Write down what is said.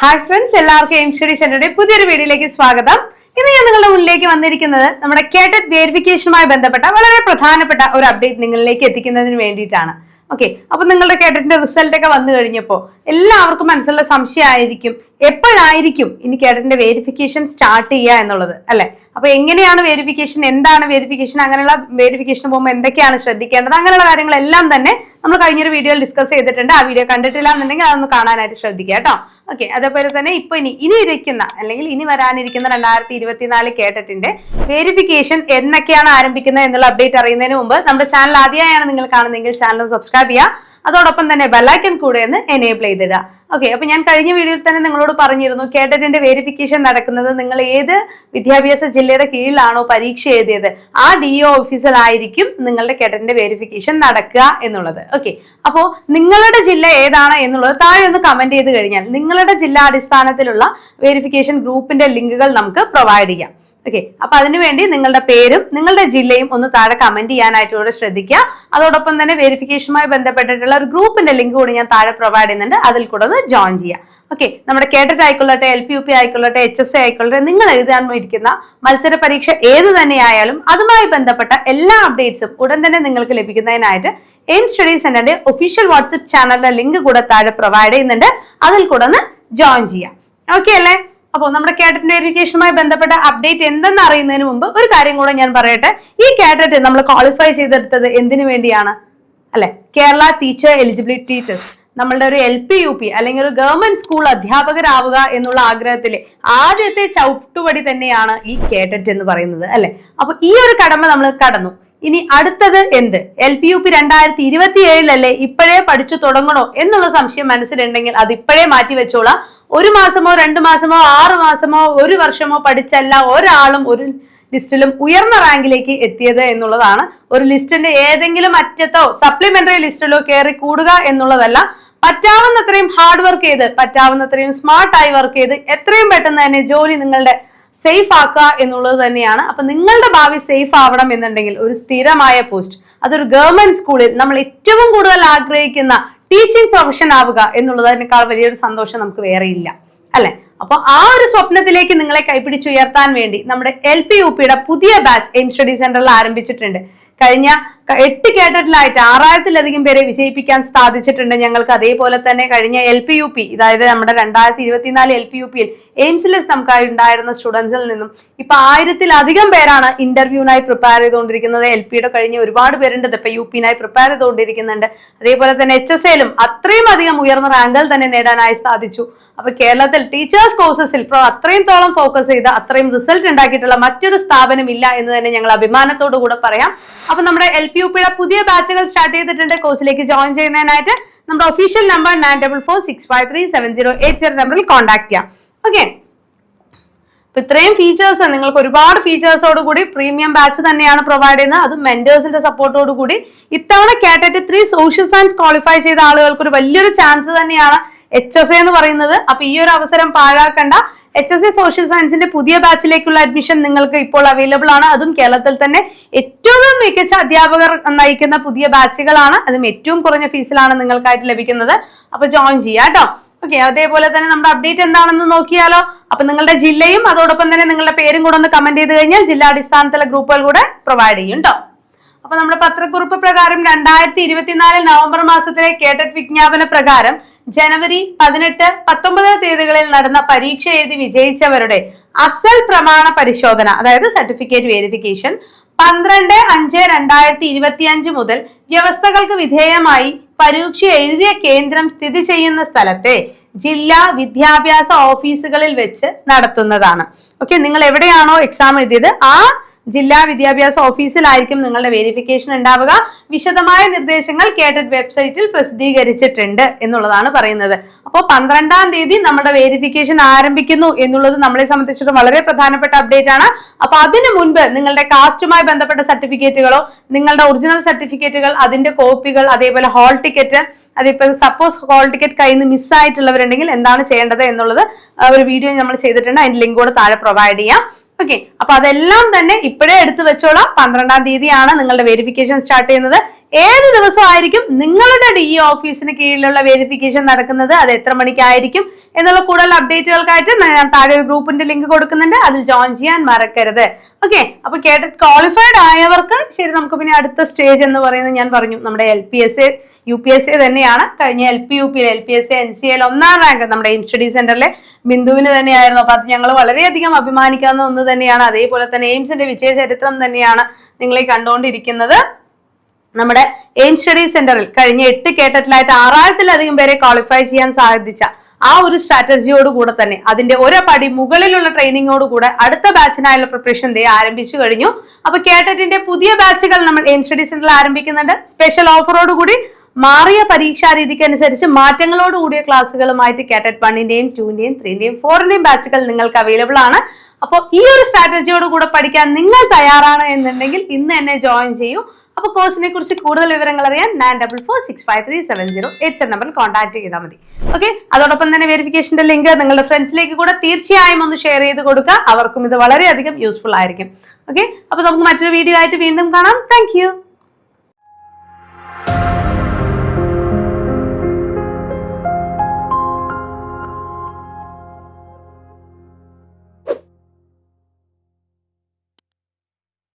Hi friends എല്ലാവർക്കും M Sree സെന്ററുടെ പുതിയൊരു വീഡിയോയിലേക്ക് സ്വാഗതം. ഇന്ന് ഞാൻ നിങ്ങളുടെ മുന്നിലേക്ക് വന്നിരിക്കുന്നത് നമ്മുടെ കേഡറ്റ് വേരിഫിക്കേഷനുമായി ബന്ധപ്പെട്ട വളരെ പ്രധാനപ്പെട്ട ഒരു അപ്ഡേറ്റ് നിങ്ങളിലേക്ക് എത്തിക്കുന്നതിന് വേണ്ടിയിട്ടാണ്. ഓക്കെ അപ്പൊ നിങ്ങളുടെ കേഡറ്റിന്റെ റിസൾട്ട് ഒക്കെ വന്നു കഴിഞ്ഞപ്പോ എല്ലാവർക്കും മനസ്സിലുള്ള സംശയമായിരിക്കും എപ്പോഴായിരിക്കും ഇനി കേഡറ്റിന്റെ വേരിഫിക്കേഷൻ സ്റ്റാർട്ട് ചെയ്യുക എന്നുള്ളത് അല്ലെ? അപ്പൊ എങ്ങനെയാണ് വേരിഫിക്കേഷൻ എന്താണ് വേരിഫിക്കേഷൻ അങ്ങനെയുള്ള വേരിഫിക്കേഷൻ പോകുമ്പോൾ എന്തൊക്കെയാണ് ശ്രദ്ധിക്കേണ്ടത് അങ്ങനെയുള്ള കാര്യങ്ങളെല്ലാം തന്നെ നമ്മൾ കഴിഞ്ഞൊരു വീഡിയോയിൽ ഡിസ്കസ് ചെയ്തിട്ടുണ്ട്. ആ വീഡിയോ കണ്ടിട്ടില്ല എന്നുണ്ടെങ്കിൽ അതൊന്ന് കാണാനായിട്ട് ശ്രദ്ധിക്കുക കേട്ടോ. ഓക്കെ അതേപോലെ തന്നെ ഇപ്പൊ ഇനി ഇനി ഇരിക്കുന്ന അല്ലെങ്കിൽ ഇനി വരാനിരിക്കുന്ന രണ്ടായിരത്തി ഇരുപത്തിനാല് കേട്ടറ്റിന്റെ വേരിഫിക്കേഷൻ എന്നൊക്കെയാണ് ആരംഭിക്കുന്നത് എന്നുള്ള അപ്ഡേറ്റ് അറിയുന്നതിന് മുമ്പ് നമ്മുടെ ചാനൽ ആദ്യമായാണ് നിങ്ങൾ കാണുന്നതെങ്കിൽ ചാനൽ സബ്സ്ക്രൈബ് ചെയ്യുക. അതോടൊപ്പം തന്നെ ബെല്ലൈക്കൻ കൂടെ ഒന്ന് എനേബിൾ ചെയ്തിടുക. ഓക്കെ അപ്പൊ ഞാൻ കഴിഞ്ഞ വീഡിയോയിൽ തന്നെ നിങ്ങളോട് പറഞ്ഞിരുന്നു കേഡറ്റിന്റെ വെരിഫിക്കേഷൻ നടക്കുന്നത് നിങ്ങൾ ഏത് വിദ്യാഭ്യാസ ജില്ലയുടെ കീഴിലാണോ പരീക്ഷ എഴുതിയത്? ആ ഡി ഒ ഓഫീസിലായിരിക്കും നിങ്ങളുടെ കേഡറ്റിന്റെ വെരിഫിക്കേഷൻ നടക്കുക എന്നുള്ളത്. ഓക്കെ അപ്പോ നിങ്ങളുടെ ജില്ല ഏതാണ് എന്നുള്ളത് താഴെ ഒന്ന് കമന്റ് ചെയ്ത് കഴിഞ്ഞാൽ നിങ്ങളുടെ ജില്ലാ അടിസ്ഥാനത്തിലുള്ള വെരിഫിക്കേഷൻ ഗ്രൂപ്പിന്റെ ലിങ്കുകൾ നമുക്ക് പ്രൊവൈഡ് ചെയ്യാം. ഓക്കെ അപ്പൊ അതിനുവേണ്ടി നിങ്ങളുടെ പേരും നിങ്ങളുടെ ജില്ലയും ഒന്ന് താഴെ കമന്റ് ചെയ്യാനായിട്ട് കൂടെ ശ്രദ്ധിക്കുക. അതോടൊപ്പം തന്നെ വെരിഫിക്കേഷനുമായി ബന്ധപ്പെട്ടിട്ടുള്ള ഒരു ഗ്രൂപ്പിന്റെ ലിങ്ക് കൂടി ഞാൻ താഴെ പ്രൊവൈഡ് ചെയ്യുന്നുണ്ട്. അതിൽ കൂടെ ഒന്ന് ജോയിൻ ചെയ്യാം ഓക്കെ നമ്മുടെ കേട്ടറ്റ് ആയിക്കൊള്ളട്ടെ എൽ പി യു പി ആയിക്കൊള്ളട്ടെ എച്ച് എസ് എ ആയിക്കൊള്ളട്ടെ നിങ്ങൾ എഴുതാൻ ഇരിക്കുന്ന മത്സര പരീക്ഷ ഏത് തന്നെയായാലും അതുമായി ബന്ധപ്പെട്ട എല്ലാ അപ്ഡേറ്റ്സും ഉടൻ തന്നെ നിങ്ങൾക്ക് ലഭിക്കുന്നതിനായിട്ട് എയിം സ്റ്റഡി സെന്ററിന്റെ ഒഫീഷ്യൽ വാട്സ്ആപ്പ് ചാനലിന്റെ ലിങ്ക് കൂടെ താഴെ പ്രൊവൈഡ് ചെയ്യുന്നുണ്ട്. അതിൽ കൂടെ ഒന്ന് ജോയിൻ ചെയ്യാം ഓക്കെ അല്ലേ? അപ്പോൾ നമ്മുടെ കാഡറ്റ് വെരിഫിക്കേഷനുമായി ബന്ധപ്പെട്ട അപ്ഡേറ്റ് എന്തെന്ന് അറിയുന്നതിന് മുമ്പ് ഒരു കാര്യം കൂടെ ഞാൻ പറയട്ടെ. ഈ കാഡറ്റ് നമ്മൾ ക്വാളിഫൈ ചെയ്തെടുത്തത് എന്തിനു വേണ്ടിയാണ്? അല്ലെ? കേരള ടീച്ചർ എലിജിബിലിറ്റി ടെസ്റ്റ് നമ്മളുടെ ഒരു എൽ പി യു പി അല്ലെങ്കിൽ ഒരു ഗവൺമെന്റ് സ്കൂൾ അധ്യാപകരാവുക എന്നുള്ള ആഗ്രഹത്തിലെ ആദ്യത്തെ ചവിട്ടുപടി തന്നെയാണ് ഈ കേട്ടറ്റ് എന്ന് പറയുന്നത് അല്ലെ? അപ്പൊ ഈ ഒരു കടമ നമ്മൾ കടന്നു. ഇനി അടുത്തത് എന്ത്? എൽ പി യു പി രണ്ടായിരത്തി ഇരുപത്തി ഏഴിലല്ലേ ഇപ്പോഴേ പഠിച്ചു തുടങ്ങണോ എന്നുള്ള സംശയം മനസ്സിലുണ്ടെങ്കിൽ അത് ഇപ്പോഴേ മാറ്റി വെച്ചോളാം ഒരു മാസമോ രണ്ട് മാസമോ ആറ് മാസമോ ഒരു വർഷമോ പഠിച്ചല്ല ഒരാളും ഒരു ലിസ്റ്റിലും ഉയർന്ന റാങ്കിലേക്ക് എത്തിയത് എന്നുള്ളതാണ്. ഒരു ലിസ്റ്റിന്റെ ഏതെങ്കിലും അറ്റത്തോ സപ്ലിമെന്ററി ലിസ്റ്റിലോ കയറി കൂടുക എന്നുള്ളതല്ല പറ്റാവുന്നത്രയും ഹാർഡ് വർക്ക് ചെയ്ത് പറ്റാവുന്നത്രയും സ്മാർട്ടായി വർക്ക് ചെയ്ത് എത്രയും പെട്ടെന്ന് തന്നെ ജോലി നിങ്ങളുടെ സേഫ് ആക്കുക എന്നുള്ളത് തന്നെയാണ്. അപ്പൊ നിങ്ങളുടെ ഭാവി സേഫ് ആവണം എന്നുണ്ടെങ്കിൽ ഒരു സ്ഥിരമായ പോസ്റ്റ് അതൊരു ഗവൺമെന്റ് സ്കൂളിൽ നമ്മൾ ഏറ്റവും കൂടുതൽ ആഗ്രഹിക്കുന്ന ടീച്ചിങ് പ്രൊഫഷൻ ആവുക എന്നുള്ളതിനേക്കാൾ വലിയൊരു സന്തോഷം നമുക്ക് വേറെ ഇല്ല. അല്ലെ? അപ്പൊ ആ ഒരു സ്വപ്നത്തിലേക്ക് നിങ്ങളെ കൈപിടിച്ചുയർത്താൻ വേണ്ടി നമ്മുടെ എൽ പി യു പിയുടെ പുതിയ ബാച്ച് എയിം സ്റ്റഡി സെന്ററിൽ ആരംഭിച്ചിട്ടുണ്ട്. കഴിഞ്ഞ എട്ട് കേട്ടറ്റിലായിട്ട് ആറായിരത്തിലധികം പേരെ വിജയിപ്പിക്കാൻ സാധിച്ചിട്ടുണ്ട്. ഞങ്ങൾക്ക് അതേപോലെ തന്നെ കഴിഞ്ഞ എൽ പി യു പി അതായത് നമ്മുടെ രണ്ടായിരത്തി ഇരുപത്തിനാല് എൽ പി യു പിയിൽ എയിംസിൽ നമുക്കായി ഉണ്ടായിരുന്ന സ്റ്റുഡൻസിൽ നിന്നും ഇപ്പൊ ആയിരത്തിലധികം പേരാണ് ഇന്റർവ്യൂവിനായി പ്രിപ്പയർ ചെയ്തുകൊണ്ടിരിക്കുന്നത്. എൽ പിയുടെ കഴിഞ്ഞ ഒരുപാട് പേരുണ്ട്. ഇപ്പൊ യു പിനായി പ്രിപ്പയർ ചെയ്തുകൊണ്ടിരിക്കുന്നുണ്ട്. അതേപോലെ തന്നെ എച്ച് എസ് എയിലും അത്രയും അധികം ഉയർന്ന റാങ്കിൽ തന്നെ നേടാനായി സാധിച്ചു. അപ്പൊ കേരളത്തിൽ ടീച്ചേഴ്സ് കോഴ്സസിൽ ഇപ്പോൾ അത്രയും തോളം ഫോക്കസ് ചെയ്ത് അത്രയും റിസൾട്ട് ഉണ്ടാക്കിയിട്ടുള്ള മറ്റൊരു സ്ഥാപനം ഇല്ല എന്ന് തന്നെ ഞങ്ങൾ അഭിമാനത്തോടു കൂടെ പറയാം. അപ്പൊ നമ്മുടെ എൽ പി യു പിയുടെ പുതിയ ബാച്ചുകൾ സ്റ്റാർട്ട് ചെയ്തിട്ടുണ്ട്. കോഴ്സിലേക്ക് ജോയിൻ ചെയ്യുന്നതിനായിട്ട് നമ്മുടെ official number nine double four six five three seven zero eight zero നമ്പറിൽ കോൺടാക്ട് ചെയ്യാം. ഓക്കെ അപ്പൊ ഇത്രയും ഫീച്ചേഴ്സ് നിങ്ങൾക്ക് ഒരുപാട് ഫീച്ചേഴ്സോട് കൂടി പ്രീമിയം ബാച്ച് തന്നെയാണ് പ്രൊവൈഡ് ചെയ്യുന്നത്. അത് മെന്റേഴ്സിന്റെ സപ്പോർട്ടോട് കൂടി ഇത്തവണ category three social science qualify ചെയ്ത ആളുകൾക്ക് ഒരു വലിയൊരു ചാൻസ് തന്നെയാണ് എച്ച് എസ് എന്ന് പറയുന്നത്. അപ്പൊ ഈ ഒരു അവസരം പാഴാക്കണ്ട. എച്ച് എസ് എ സോഷ്യൽ സയൻസിന്റെ പുതിയ ബാച്ചിലേക്കുള്ള അഡ്മിഷൻ നിങ്ങൾക്ക് ഇപ്പോൾ അവൈലബിൾ ആണ്. അതും കേരളത്തിൽ തന്നെ ഏറ്റവും മികച്ച അധ്യാപകർ നയിക്കുന്ന പുതിയ ബാച്ചുകളാണ് അതും ഏറ്റവും കുറഞ്ഞ ഫീസിലാണ് നിങ്ങൾക്കായിട്ട് ലഭിക്കുന്നത്. അപ്പൊ ജോയിൻ ചെയ്യാം കേട്ടോ. ഓക്കെ അതേപോലെ തന്നെ നമ്മുടെ അപ്ഡേറ്റ് എന്താണെന്ന് നോക്കിയാലോ. അപ്പൊ നിങ്ങളുടെ ജില്ലയും അതോടൊപ്പം തന്നെ നിങ്ങളുടെ പേരും കൂടെ ഒന്ന് കമന്റ് ചെയ്ത് കഴിഞ്ഞാൽ ജില്ലാടിസ്ഥാനത്തിലെ ഗ്രൂപ്പുകൾ കൂടെ പ്രൊവൈഡ് ചെയ്യും കേട്ടോ. അപ്പൊ നമ്മുടെ പത്രക്കുറിപ്പ് പ്രകാരം രണ്ടായിരത്തി ഇരുപത്തിനാല് നവംബർ മാസത്തിലെ കേട്ടറ്റ് വിജ്ഞാപന പ്രകാരം ജനുവരി പതിനെട്ട് പത്തൊമ്പത് തീയതികളിൽ നടന്ന പരീക്ഷ എഴുതി വിജയിച്ചവരുടെ അസൽ പ്രമാണ പരിശോധന അതായത് സർട്ടിഫിക്കറ്റ് വെരിഫിക്കേഷൻ പന്ത്രണ്ട് അഞ്ച് രണ്ടായിരത്തി ഇരുപത്തി അഞ്ച് മുതൽ വ്യവസ്ഥകൾക്ക് വിധേയമായി പരീക്ഷ എഴുതിയ കേന്ദ്രം സ്ഥിതി ചെയ്യുന്ന സ്ഥലത്തെ ജില്ലാ വിദ്യാഭ്യാസ ഓഫീസുകളിൽ വെച്ച് നടത്തുന്നതാണ്. ഓക്കെ നിങ്ങൾ എവിടെയാണോ എക്സാം എഴുതിയത്? ആ ജില്ലാ വിദ്യാഭ്യാസ ഓഫീസിലായിരിക്കും നിങ്ങളുടെ വെരിഫിക്കേഷൻ ഉണ്ടാവുക. വിശദമായ നിർദ്ദേശങ്ങൾ കേട്ടറ്റ് വെബ്സൈറ്റിൽ പ്രസിദ്ധീകരിച്ചിട്ടുണ്ട് എന്നുള്ളതാണ് പറയുന്നത്. അപ്പോൾ പന്ത്രണ്ടാം തീയതി നമ്മുടെ വെരിഫിക്കേഷൻ ആരംഭിക്കുന്നു എന്നുള്ളത് നമ്മളെ സംബന്ധിച്ചിടത്തോളം വളരെ പ്രധാനപ്പെട്ട അപ്ഡേറ്റ് ആണ്. അപ്പൊ അതിനു മുൻപ് നിങ്ങളുടെ കാസ്റ്റുമായി ബന്ധപ്പെട്ട സർട്ടിഫിക്കറ്റുകളോ നിങ്ങളുടെ ഒറിജിനൽ സർട്ടിഫിക്കറ്റുകൾ അതിന്റെ കോപ്പികൾ അതേപോലെ ഹാൾ ടിക്കറ്റ് അതിപ്പോ സപ്പോസ് ഹോൾ ടിക്കറ്റ് കയ്യിൽ നിന്ന് മിസ്സായിട്ടുള്ളവരുണ്ടെങ്കിൽ എന്താണ് ചെയ്യേണ്ടത് എന്നുള്ളത് ഒരു വീഡിയോ നമ്മൾ ചെയ്തിട്ടുണ്ട്. അതിന്റെ ലിങ്ക് താഴെ പ്രൊവൈഡ് ചെയ്യാം. ഓക്കെ അപ്പൊ അതെല്ലാം തന്നെ ഇപ്പോഴേ എടുത്തു വെച്ചോളാം. പന്ത്രണ്ടാം തീയതിയാണ് നിങ്ങളുടെ വെരിഫിക്കേഷൻ സ്റ്റാർട്ട് ചെയ്യുന്നത്. ഏത് ദിവസമായിരിക്കും നിങ്ങളുടെ ഡി ഇ ഓഫീസിന് കീഴിലുള്ള വെരിഫിക്കേഷൻ നടക്കുന്നത്? അത് എത്ര മണിക്കായിരിക്കും? എന്നുള്ള കൂടുതൽ അപ്ഡേറ്റുകൾക്കായിട്ട് ഞാൻ താഴെ ഒരു ഗ്രൂപ്പിന്റെ ലിങ്ക് കൊടുക്കുന്നുണ്ട്. അതിൽ ജോയിൻ ചെയ്യാൻ മറക്കരുത്. ഓക്കെ അപ്പൊ കേട്ട ക്വാളിഫൈഡ് ആയവർക്ക് ശരി നമുക്ക് പിന്നെ അടുത്ത സ്റ്റേജ് എന്ന് പറയുന്നത് ഞാൻ പറഞ്ഞു. നമ്മുടെ L P S A U P S A തന്നെയാണ്. കഴിഞ്ഞ L P U P L P S A N C L ഒന്നാം റാങ്ക് നമ്മുടെ എയിം സ്റ്റഡി സെന്ററിലെ ബിന്ദുവിന് തന്നെയായിരുന്നു. അപ്പൊ അത് ഞങ്ങൾ വളരെയധികം അഭിമാനിക്കാവുന്ന ഒന്ന് തന്നെയാണ്. അതേപോലെ തന്നെ എയിംസിന്റെ വിജയ ചരിത്രം തന്നെയാണ് നിങ്ങളെ കണ്ടുകൊണ്ടിരിക്കുന്നത്. നമ്മുടെ എയിം സ്റ്റഡി സെന്ററിൽ കഴിഞ്ഞ എട്ട് കേട്ടറ്റിലായിട്ട് ആറായിരത്തിലധികം പേരെ ക്വാളിഫൈ ചെയ്യാൻ സാധിച്ച ആ ഒരു സ്ട്രാറ്റജിയോട് കൂടെ തന്നെ അതിന്റെ ഒരു പടി മുകളിലുള്ള ട്രെയിനിങ്ങോട് കൂടെ അടുത്ത ബാച്ചിനായുള്ള പ്രിപ്പറേഷൻ ദേ ആരംഭിച്ചു കഴിഞ്ഞു. അപ്പൊ കേട്ടറ്റിന്റെ പുതിയ ബാച്ചുകൾ നമ്മൾ എയിം സ്റ്റഡി സെന്ററിൽ ആരംഭിക്കുന്നുണ്ട്. സ്പെഷ്യൽ ഓഫറോട് കൂടി മാറിയ പരീക്ഷാ രീതിക്ക് അനുസരിച്ച് മാറ്റങ്ങളോട് കൂടിയ ക്ലാസ്സുകളുമായിട്ട് കേട്ടറ്റ് വണ്ണിന്റെയും ടൂന്റെയും ത്രീന്റെയും ഫോറിന്റെയും ബാച്ചുകൾ നിങ്ങൾക്ക് അവൈലബിൾ ആണ്. അപ്പോൾ ഈ ഒരു സ്ട്രാറ്റജിയോട് കൂടെ പഠിക്കാൻ നിങ്ങൾ തയ്യാറാണ് എന്നുണ്ടെങ്കിൽ ഇന്ന് തന്നെ ജോയിൻ ചെയ്യൂ. അപ്പൊ കോഴ്സിനെ കുറിച്ച് കൂടുതൽ വിവരങ്ങൾ അറിയാൻ nine double four six five three seven zero seven നമ്പറിൽ കോൺടാക്ട് ചെയ്താൽ മതി. ഓക്കെ അതോടൊപ്പം തന്നെ വെരിഫിക്കേഷന്റെ ലിങ്ക് നിങ്ങളുടെ ഫ്രണ്ട്സിലേക്ക് കൂടെ തീർച്ചയായും ഒന്ന് ഷെയർ ചെയ്ത് കൊടുക്കുക. അവർക്കും ഇത് വളരെയധികം യൂസ്ഫുൾ ആയിരിക്കും. ഓക്കെ അപ്പൊ നമുക്ക് മറ്റൊരു വീഡിയോ ആയിട്ട് വീണ്ടും കാണാം. താങ്ക്